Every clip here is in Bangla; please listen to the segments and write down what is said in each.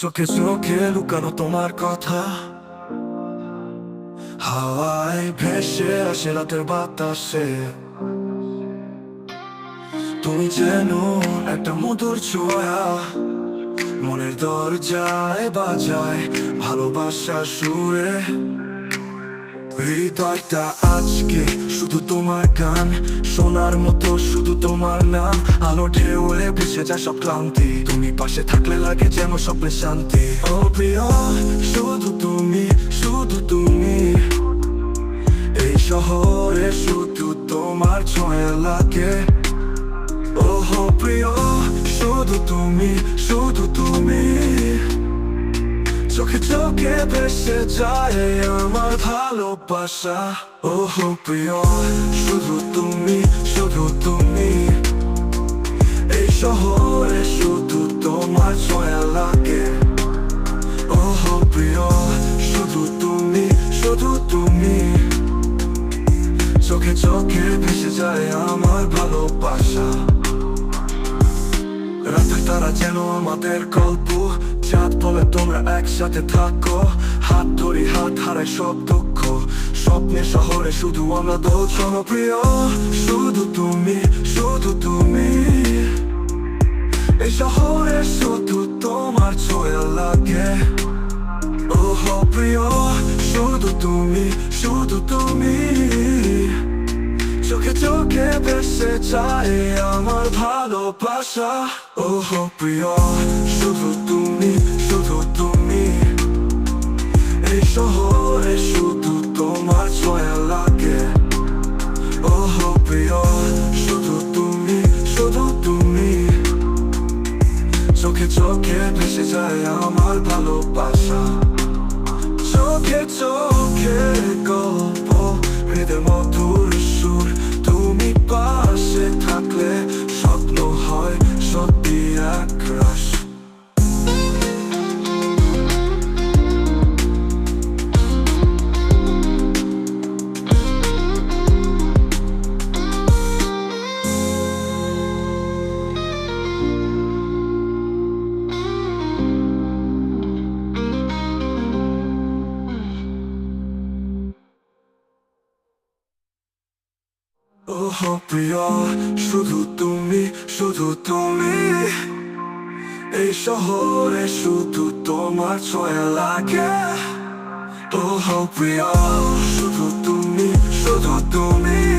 চোখে চোখে লুকানো তোমার কথা। হাওয়ায় ভেসে আসে রাতের বাতাসে। তুমি যেন একটা মধুর ছোঁয়া। মনের দরজায় বাজায় ভালোবাসা সুরে। হৃদয়টা আজকে শুধু তোমার গান, শোনার মতো শুধু তোমার নাম। আলো ঢেউলে ভেসে যায় সব ক্লান্তি। তুমি পাশে থাকলে লাগে যেন স্বপ্নে শান্তি। ও প্রিয়, শুধু তুমি শুধু তুমি। এই শহরে শুধু তোমার ছোঁয়া লাগে। ওহ প্রিয়, শুধু তুমি শুধু তুমি। চোখে চোখে ভেসে যায় আমার ভালোবাসা। ওহ প্রিয়, শুধু তুমি শুধু তুমি। এই শহরে শুধু তোমার ছোঁয়া লাগে। ওহ, প্রিয়, শুধু তুমি শুধু তুমি। চোখে চোখে ভেসে যায় আমার ভালোবাসা। রাতের তারা যেন আমাদের গল্প, চাঁদ বলে তোমরা একসাথে থাকো। হাত ধরি, হাত হারাই সব দুঃখ। স্বপ্নে শহরে শুধু আমরা দোষণ প্রিয়, শুধু তুমি। এই শহরে শুধু তোমার ছোঁয়া লাগে ওহ প্রিয় শুধু তুমি শুধু তুমি চোখে চোখে ভেসে চাই আমার ভালোবাসা ওহ প্রিয় শুধু তুমি ভেসে যায় প্রিয়, শুধু তুমি শুধু তুমি। এই শহরে শুধু তোমার ছোঁয়া লাগে। ওহ, প্রিয়, শুধু তুমি শুধু তুমি।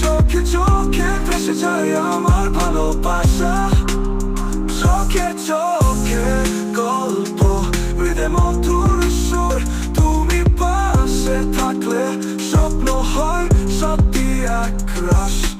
চোখে চোখে ভেসে যায় আমার ভালোবাসা। চোখে চোখে crush.